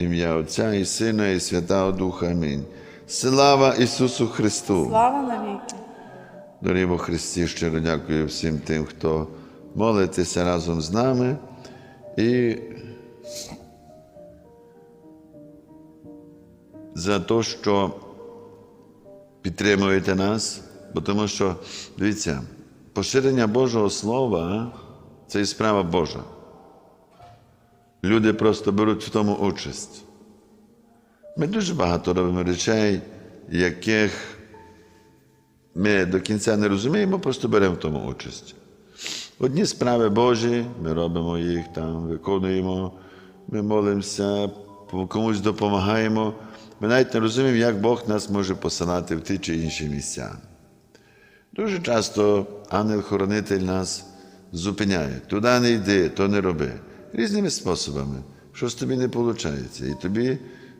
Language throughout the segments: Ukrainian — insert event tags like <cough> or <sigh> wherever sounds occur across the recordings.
Ім'я Отця і Сина, і Святого Духа. Амінь. Слава Ісусу Христу! Слава навіки! Дорогі во Христі, щиро дякую всім тим, хто молитеся разом з нами. І за те, що підтримуєте нас, бо тому що, дивіться, поширення Божого Слова це і справа Божа. Люди просто беруть в тому участь. Ми дуже багато робимо речей, яких ми до кінця не розуміємо, просто беремо в тому участь. Одні справи Божі, ми робимо їх там, виконуємо, ми молимося, комусь допомагаємо. Ми навіть не розуміємо, як Бог нас може посилати в ті чи інші місця. Дуже часто ангел-хоронитель нас зупиняє. Туди не йди, то не роби. Різними способами. Щось тобі не виходить. І тобі,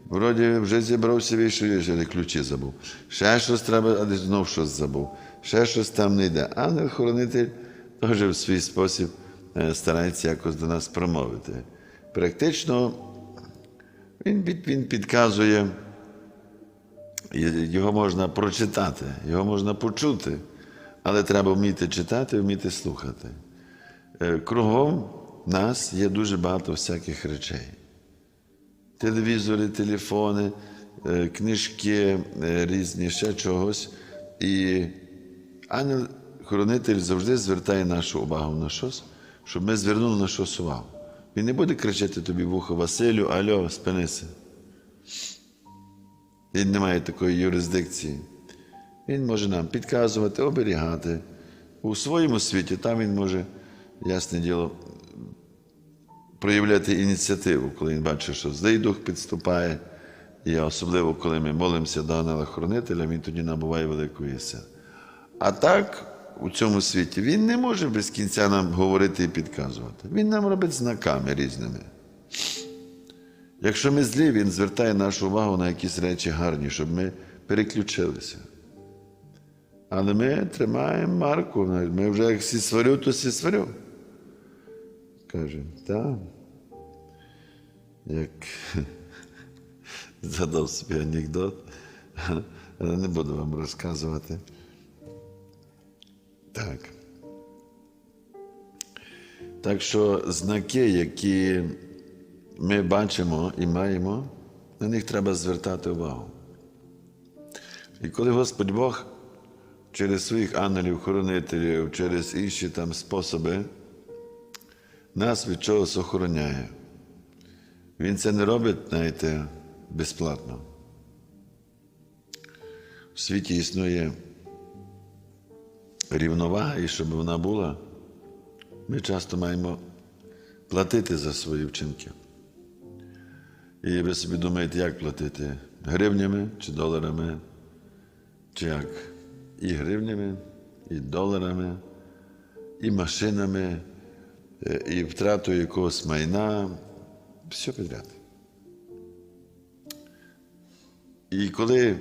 вроді, вже зібрався вийшов, але ключі забув. Ще щось треба, а десь знов щось забув. Ще щось там не йде. Ангел-хоронитель теж в свій спосіб е, старається якось до нас промовити. Практично він, він підказує, його можна прочитати, його можна почути, але треба вміти читати, вміти слухати. Е, Кругом нас є дуже багато всяких речей. Телевізори, телефони, е, книжки е, різні, ще чогось. І ангел-хоронитель завжди звертає нашу увагу на щось, щоб ми звернули на щось увагу. Він не буде кричати тобі в ухо Василю, альо, спинися. Він не має такої юрисдикції. Він може нам підказувати, оберігати. У своєму світі там він може, ясне діло, проявляти ініціативу, коли він бачить, що злий дух підступає. І особливо, коли ми молимося до ангела-хоронителя, він тоді набуває великої сили. А так, у цьому світі він не може без кінця нам говорити і підказувати. Він нам робить знаками різними. Якщо ми злі, він звертає нашу увагу на якісь речі гарні, щоб ми переключилися. Але ми тримаємо марку. Ми вже як сварю, то сі сварю. Каже, так. Як <laughs> згадав собі анекдот, <laughs> але не буду вам розказувати. Так. Так що знаки, які ми бачимо і маємо, на них треба звертати увагу. І коли Господь Бог через своїх ангелів-хоронителів, через інші там способи нас від чогось охороняє. Він це не робить, знаєте, безплатно. В світі існує рівновага, і щоб вона була, ми часто маємо платити за свої вчинки. І ви собі думаєте, як платити? Гривнями чи доларами? Чи як? І гривнями, і доларами, і машинами, е, і втратою якогось майна, все підряд. І коли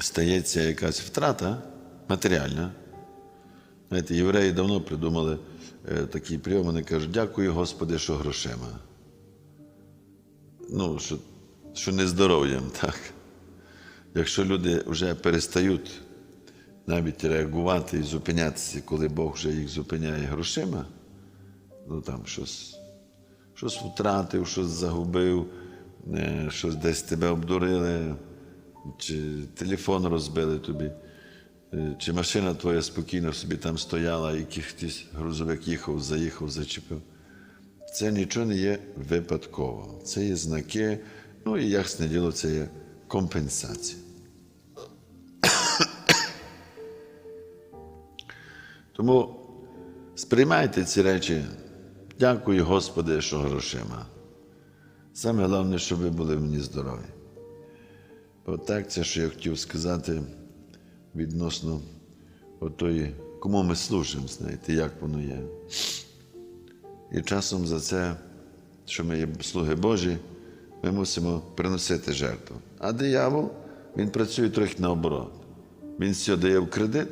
стається якась втрата матеріальна, знаєте, євреї давно придумали е, такий прийом, вони кажуть, дякую Господи, що грошима. Ну, що, що не здоров'ям, <laughs> так. Якщо люди вже перестають навіть реагувати і зупинятися, коли Бог вже їх зупиняє грошима, ну там щось, щось втратив, щось загубив, е, щось десь тебе обдурили, чи телефон розбили тобі, е, чи машина твоя спокійно собі там стояла, і хтось грузовик їхав, заїхав, зачепив. Це нічого не є випадково. Це є знаки, ну і ясне діло, це є компенсація. Тому сприймайте ці речі. Дякую, Господи, що грошима. Саме головне, щоб ви були мені здорові. Отак це, що я хотів сказати відносно отої, кому ми служимо, знаєте, як воно є. І часом за це, що ми є слуги Божі, ми мусимо приносити жертву. А диявол, він працює трохи наоборот. Він все дає в кредит,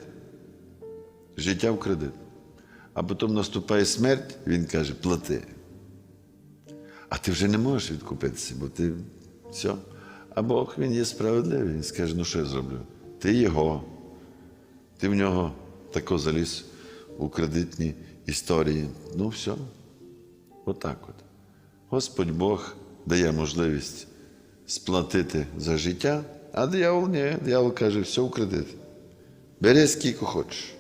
життя в кредит. А потім наступає смерть, він каже, плати. А ти вже не можеш відкупитися, бо ти все. А Бог він є справедливий. Він скаже, ну що я зроблю? Ти його, ти в нього тако заліз у кредитні історії. Ну все. Отак от. Господь Бог дає можливість сплатити за життя, а диявол ні. Диявол каже, все у кредит. Бери скільки хочеш.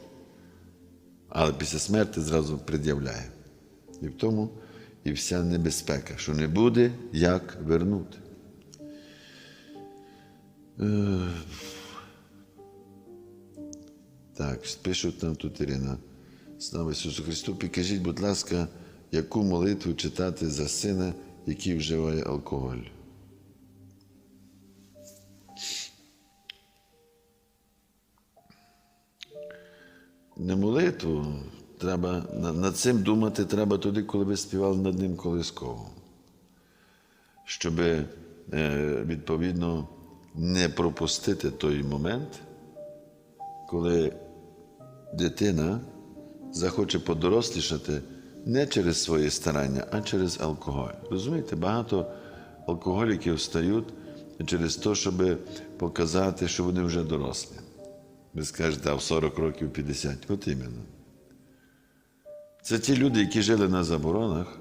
Але після смерті зразу пред'являє. І в тому і вся небезпека, що не буде як вернути. Е, Так, пишуть нам тут Ірина. Слава Ісусу Христу, підкажіть, будь ласка, яку молитву читати за сина, який вживає алкоголь? Не молитву, треба над цим думати треба тоді, коли ви співали над ним колисково. Щоб відповідно не пропустити той момент, коли дитина захоче подорослішати не через свої старання, а через алкоголь. Розумієте, багато алкоголіків стають через те, щоб показати, що вони вже дорослі. Ви скажете, а в 40 років 50. От іменно. Це ті люди, які жили на заборонах,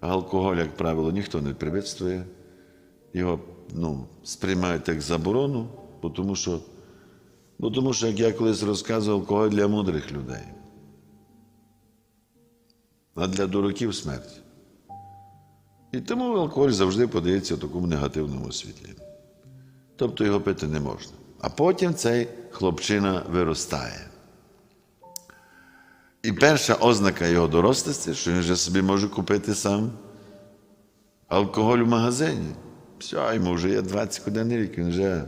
а алкоголь, як правило, ніхто не привітствує. Його ну, сприймають як заборону, бо тому що, бо тому що, як я колись розказував, алкоголь для мудрих людей. А для дураків смерть. І тому алкоголь завжди подається в такому негативному світлі. Тобто його пити не можна. А потім цей хлопчина виростає. І перша ознака його дорослості, що він вже собі може купити сам алкоголь в магазині. Все, йому вже є 21 рік, він вже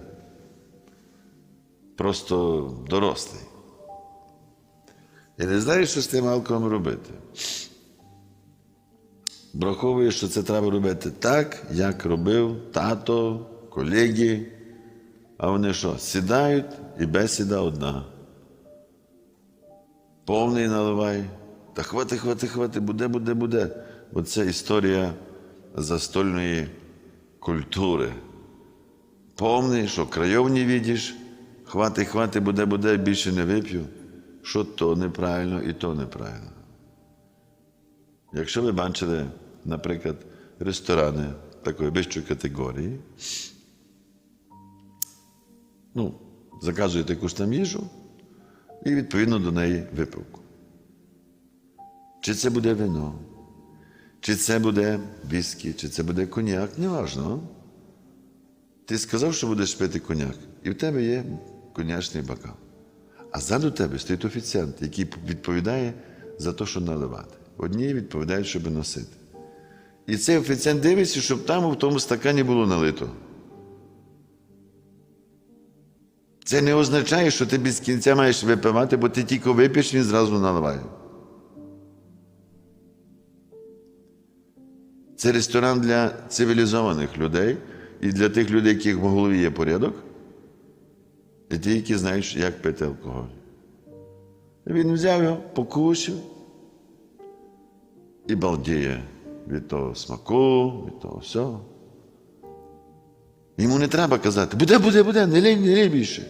просто дорослий. І не знає, що з тим алкоголем робити. Враховує, що це треба робити так, як робив тато, колеги. А вони що? Сідають і бесіда одна. Повний наливай. Та хвати, хвати, хвати, буде, буде, буде. Бо це історія застольної культури. Повний, що крайовні відіш, хвати, хвати, буде, буде, більше не вип'ю. Що то неправильно і то неправильно. Якщо ви бачили, наприклад, ресторани такої вищої категорії, ну, заказуєте якусь там їжу і відповідно до неї випивку. Чи це буде вино, чи це буде віскі, чи це буде коньяк, неважно. Ти сказав, що будеш пити коньяк, і в тебе є коньячний бокал. А ззаду тебе стоїть офіціант, який відповідає за те, що наливати. Одні відповідають, щоб носити. І цей офіціант дивиться, щоб там в тому стакані було налито. Це не означає, що ти без кінця маєш випивати, бо ти тільки вип'єш, він зразу наливає. Це ресторан для цивілізованих людей і для тих людей, яких в голові є порядок, і ті, які знають, як пити алкоголь. Він взяв його, покусив і балдіє від того смаку, від того всього. Йому не треба казати, буде, буде, буде, не лінь, не лінь більше.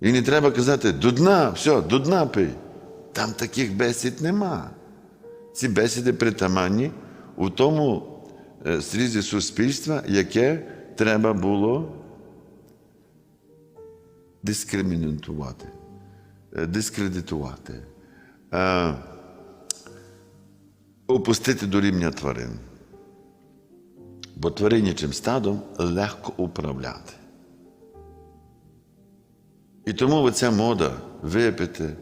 І не треба казати, до дна, все, до дна пий. Там таких бесід нема. Ці бесіди притаманні у тому е, срізі суспільства, яке треба було дискримінувати, е, дискредитувати, е, опустити до рівня тварин. Бо тваринячим стадом легко управляти. І тому оця мода випити,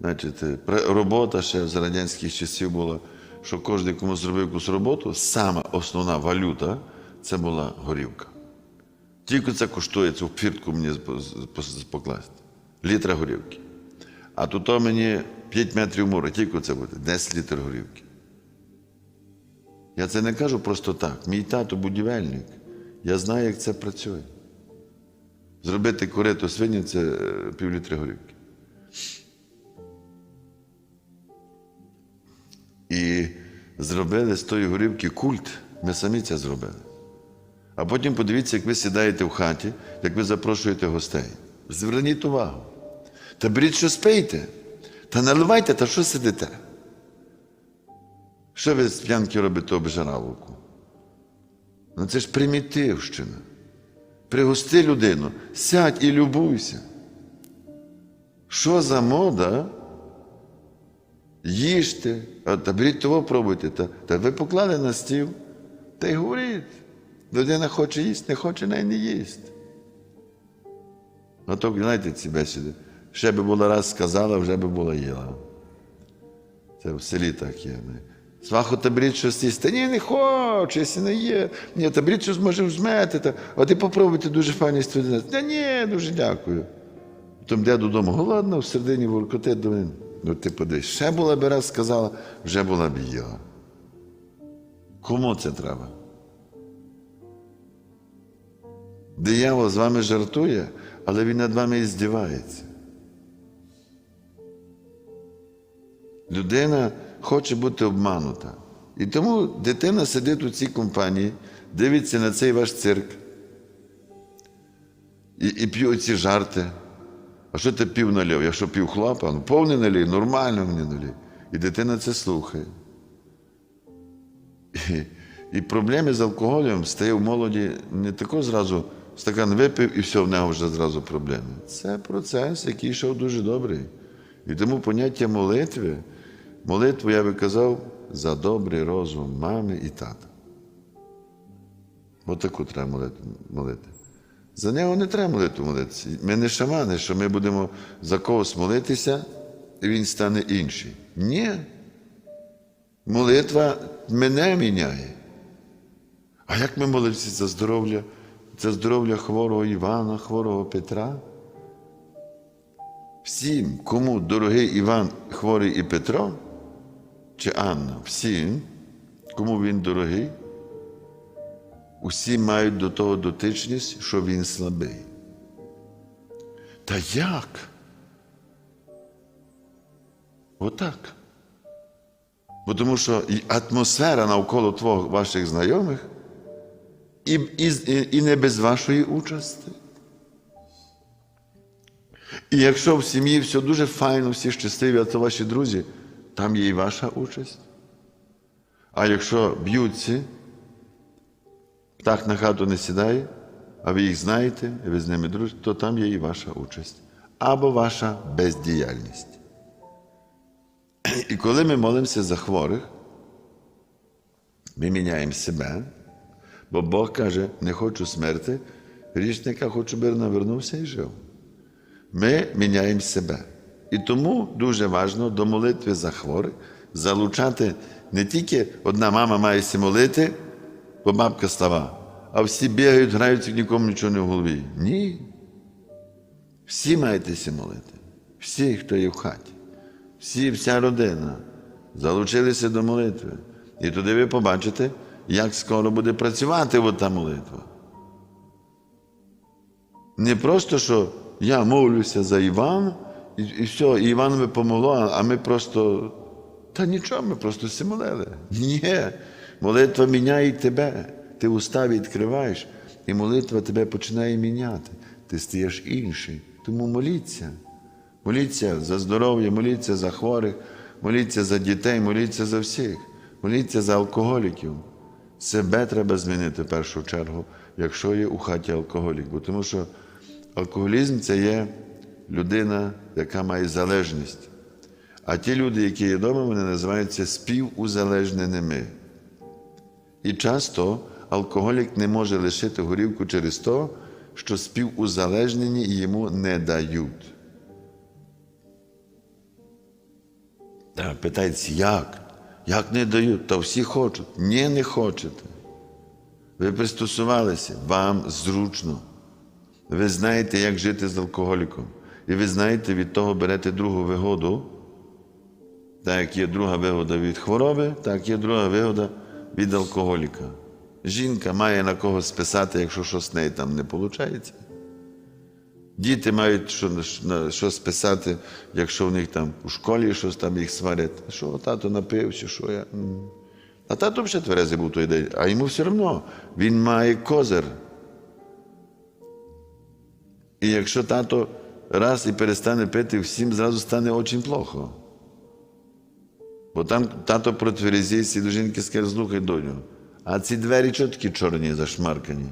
значить, робота ще з радянських часів була, що кожен, кому зробив якусь роботу, сама основна валюта це була горівка. Тільки це коштує цю фіртку мені покласти. Літра горівки. А тут мені 5 метрів мура, тільки це буде 10 літрів горівки. Я це не кажу просто так. Мій тато будівельник. Я знаю, як це працює. Зробити корито свині це е, півлітри горівки. І зробили з тої горівки культ. Ми самі це зробили. А потім подивіться, як ви сідаєте в хаті, як ви запрошуєте гостей. Зверніть увагу. Та беріть щось пийте. Та наливайте, та що сидите? Що ви з п'янки робите обжираловку? Ну це ж примітивщина. Пригости людину, сядь і любуйся. Що за мода? Їжте, а та беріть того пробуйте. Та, та ви поклали на стіл, та й говоріть. Людина хоче їсти, не хоче, най не їсть. А то, знаєте, ці бесіди. Ще би була раз сказала, вже би була їла. Це в селі так є. Сваху та беріть щось їсти. Та ні, не хочу, якщо не є. Ні, та беріть щось може взмете. Та... А ти попробуйте дуже файні студент. Та ні, дуже дякую. Потім йде додому, голодна, всередині воркоти до. Ну ти подивись, ще була би раз сказала, вже була б їла. Кому це треба? Диявол з вами жартує, але він над вами і здівається. Людина хоче бути обманута. І тому дитина сидить у цій компанії, дивиться на цей ваш цирк і, і п'є ці жарти. А що ти пів налив? Я що пів хлопа? Ну, повний налій, нормально мені налій. І дитина це слухає. І, і проблеми з алкоголем стає в молоді не тако зразу стакан випив і все, в нього вже зразу проблеми. Це процес, який йшов дуже добрий. І тому поняття молитви, молитву я би казав за добрий розум мами і тата. Отаку треба молити. молити. За нього не треба молитву молитися. Ми не шамани, що ми будемо за когось молитися, і він стане інший. Ні. Молитва мене міняє. А як ми молимося за здоров'я? За здоров'я хворого Івана, хворого Петра? Всім, кому дорогий Іван, хворий і Петро, чи Анна, всім, кому він дорогий, усі мають до того дотичність, що він слабий. Та як? Отак. Бо тому що і атмосфера навколо твого, ваших знайомих і, і, і не без вашої участі. І якщо в сім'ї все дуже файно, всі щасливі, а це ваші друзі, там є і ваша участь. А якщо б'ються, птах на хату не сідає, а ви їх знаєте, і ви з ними дружите, то там є і ваша участь. Або ваша бездіяльність. І коли ми молимося за хворих, ми міняємо себе, бо Бог каже, не хочу смерти, грішника хочу, би навернувся і жив. Ми міняємо себе. І тому дуже важливо до молитви за хворих залучати не тільки одна мама має сі молити, бо бабка става, а всі бігають, граються, нікому нічого не в голові. Ні. Всі маєте сі молити. Всі, хто є в хаті. Всі, вся родина залучилися до молитви. І туди ви побачите, як скоро буде працювати от та молитва. Не просто, що я молюся за Івана, і, і все, і Іванові помогло, а ми просто. Та нічого, ми просто всі молили. Ні. Молитва міняє тебе. Ти уста відкриваєш, і молитва тебе починає міняти. Ти стаєш інший. Тому моліться. Моліться за здоров'я, моліться за хворих, моліться за дітей, моліться за всіх, моліться за алкоголіків. Себе треба змінити в першу чергу, якщо є у хаті алкоголік. Бо тому що алкоголізм це є людина, яка має залежність. А ті люди, які є вдома, вони називаються співузалежненими. І часто алкоголік не може лишити горівку через те, що співузалежнені йому не дають. Та питається, як? Як не дають? Та всі хочуть. Ні, не хочете. Ви пристосувалися, вам зручно. Ви знаєте, як жити з алкоголіком. І ви знаєте, від того берете другу вигоду. Так як є друга вигода від хвороби, так є друга вигода від алкоголіка. Жінка має на кого списати, якщо щось з неї там не виходить. Діти мають що, списати, якщо в них там у школі щось там їх сварять. Що тато напився, що я. А тато вже тверезий був той день, а йому все одно він має козир. І якщо тато раз і перестане пити, всім зразу стане дуже плохо. Бо там тато протверезійся і до жінки скаже, слухай доню, а ці двері чого такі чорні зашмаркані?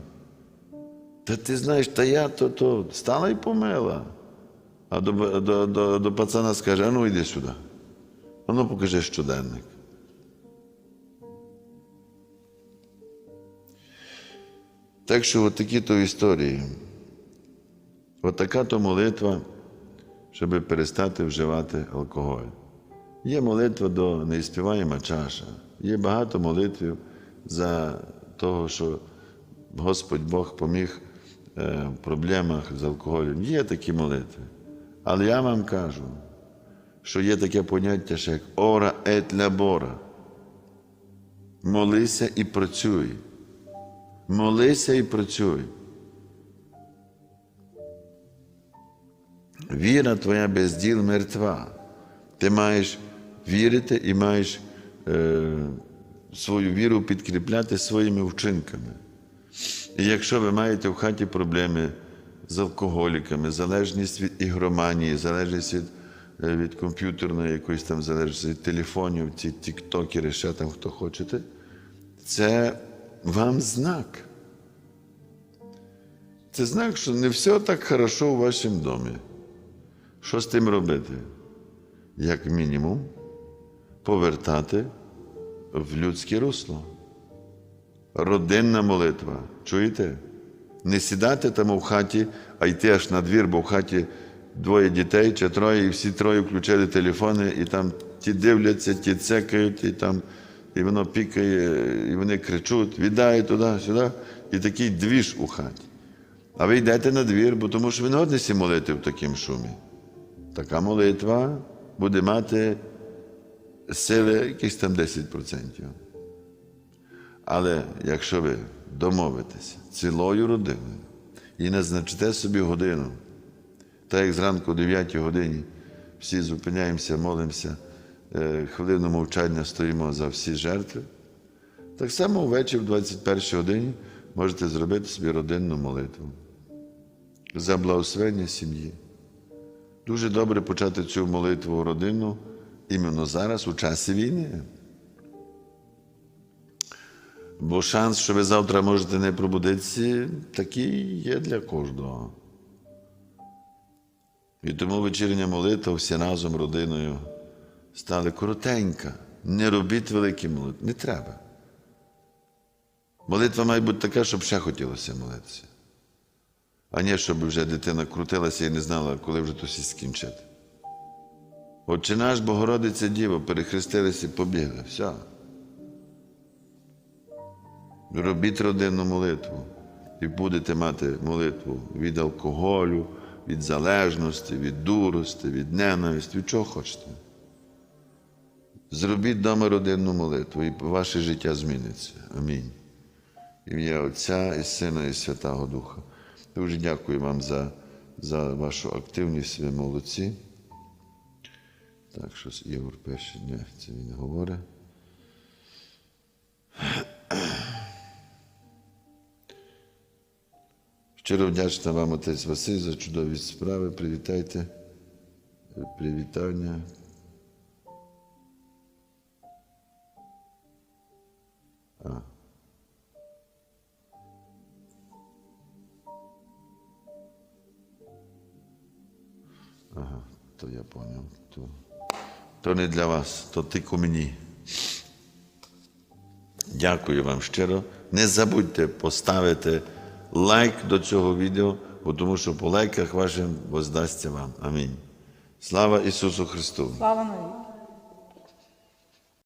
Та ти знаєш, та я то, то стала і помила. А до, до, до, до пацана скаже, а ну йди сюди. А ну покажи щоденник. Так що от такі то історії. От то молитва, щоб перестати вживати алкоголь. Є молитва до неіспіваєма чаша. Є багато молитв за того, що Господь Бог поміг е, в проблемах з алкоголем. Є такі молитви. Але я вам кажу, що є таке поняття, що як ора ет лабора. Молися і працюй. Молися і працюй. Віра твоя без діл мертва. Ти маєш вірити і маєш е, свою віру підкріпляти своїми вчинками. І якщо ви маєте в хаті проблеми з алкоголіками, залежність від ігроманії, залежність від, е, від комп'ютерної якоїсь там залежність від телефонів, ці тіктокери, ще там хто хочете, це вам знак. Це знак, що не все так хорошо у вашому домі. Що з тим робити? Як мінімум, повертати в людське русло. Родинна молитва. Чуєте? Не сідати там в хаті, а йти аж на двір, бо в хаті двоє дітей чи троє, і всі троє включили телефони, і там ті дивляться, ті цекають, і там і воно пікає, і вони кричуть, віддай туди, сюди, і такий двіж у хаті. А ви йдете на двір, бо тому що ви не годні молити в такому шумі. Така молитва буде мати сили якісь там 10%. Але якщо ви домовитеся цілою родиною і назначите собі годину, так як зранку о 9 годині всі зупиняємося, молимося, е, хвилину мовчання стоїмо за всі жертви, так само ввечері в 21 годині можете зробити собі родинну молитву за благословення сім'ї. Дуже добре почати цю молитву родину іменно зараз, у часі війни. Бо шанс, що ви завтра можете не пробудитися, такий є для кожного. І тому вечірня молитва всі разом родиною стали коротенька. Не робіть великі молитви. Не треба. Молитва має бути така, щоб ще хотілося молитися. А не, щоб вже дитина крутилася і не знала, коли вже то всі скінчити. Отче наш Богородиця Діва, перехрестилися і побігли. Все. Робіть родинну молитву і будете мати молитву від алкоголю, від залежності, від дурості, від ненависті, від чого хочете. Зробіть вдома родинну молитву, і ваше життя зміниться. Амінь. Ім'я Отця і Сина, і Святого Духа. Дуже дякую вам за, за вашу активність, ви молодці. Так, щось Ігор пише, ні, це він говорить. Щиро вдячна вам, отець Василь, за чудові справи. Привітайте. Привітання. А. то я поняв. То, то не для вас, то тільки мені. Дякую вам щиро. Не забудьте поставити лайк до цього відео, бо тому що по лайках вашим воздасться вам. Амінь. Слава Ісусу Христу! Слава навіки.